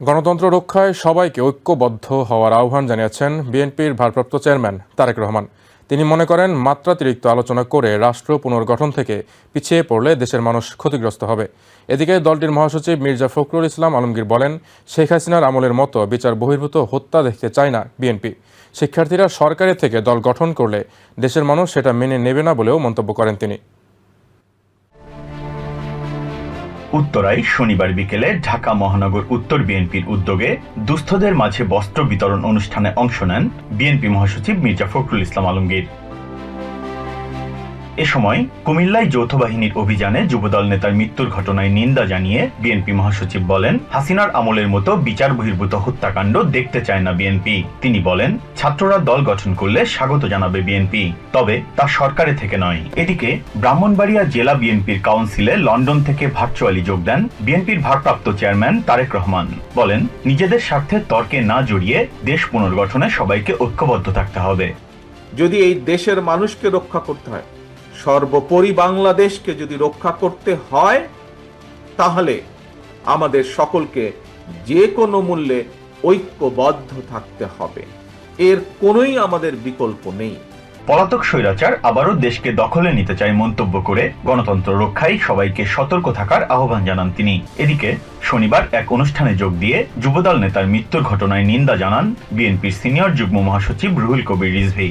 গণতন্ত্র রক্ষায় সবাইকে ঐক্যবদ্ধ হওয়ার আহ্বান জানিয়েছেন বিএনপির ভারপ্রাপ্ত চেয়ারম্যান তারেক রহমান। তিনি মনে করেন মাত্রাতিরিক্ত আলোচনা করে রাষ্ট্র পুনর্গঠন থেকে পিছিয়ে পড়লে দেশের মানুষ ক্ষতিগ্রস্ত হবে। এদিকে দলটির মহাসচিব মির্জা ফখরুল ইসলাম আলমগীর বলেন, শেখ হাসিনার আমলের মতো বিচার বহির্ভূত হত্যা দেখতে চায় না বিএনপি। শিক্ষার্থীরা সরকারের থেকে দল গঠন করলে দেশের মানুষ সেটা মেনে নেবে না বলেও মন্তব্য করেন তিনি। উত্তরায় শনিবার বিকেলে ঢাকা মহানগর উত্তর বিএনপির উদ্যোগে দুস্থদের মাঝে বস্ত্র বিতরণ অনুষ্ঠানে অংশ নেন বিএনপি মহাসচিব মির্জা ফখরুল ইসলাম আলমগীর। এ সময় কুমিল্লায় যৌথ বাহিনীর অভিযানে যুবদল নেতার মৃত্যুর ঘটনায় নিন্দা জানিয়ে বিএনপি মহাসচিব বলেন, হাসিনার আমলের মতো বিচার বহির্ভূত হত্যাকাণ্ড দেখতে চায় না বিএনপি। তিনি বলেন, ছাত্ররা দল গঠন করলে স্বাগত জানাবে বিএনপি, তবে তা সরকারে থেকে নয়। এদিকে ব্রাহ্মণবাড়িয়া জেলা বিএনপির কাউন্সিলে লন্ডন থেকে ভার্চুয়ালি যোগ দেন বিএনপির ভারপ্রাপ্ত চেয়ারম্যান তারেক রহমান। বলেন, নিজেদের স্বার্থে তর্কে না জড়িয়ে দেশ পুনর্গঠনে সবাইকে ঐক্যবদ্ধ থাকতে হবে। যদি এই দেশের মানুষকে রক্ষা করতে হয় সর্বোপরি বাংলাদেশকে যদি রক্ষা করতে হয়, তাহলে আমাদের সকলকে যে কোনো মূল্যে ঐক্যবদ্ধ থাকতে হবে। এর কোনোই আমাদের বিকল্প নেই। পলাতক স্বৈরাচার আবারও দেশকে দখলে নিতে চায় মন্তব্য করে গণতন্ত্র রক্ষায় সবাইকে সতর্ক থাকার আহ্বান জানান তিনি। এদিকে শনিবার এক অনুষ্ঠানে যোগ দিয়ে যুবদল নেতার মৃত্যুর ঘটনায় নিন্দা জানান বিএনপির সিনিয়র যুগ্ম মহাসচিব Ruhul Kabir Rizvi.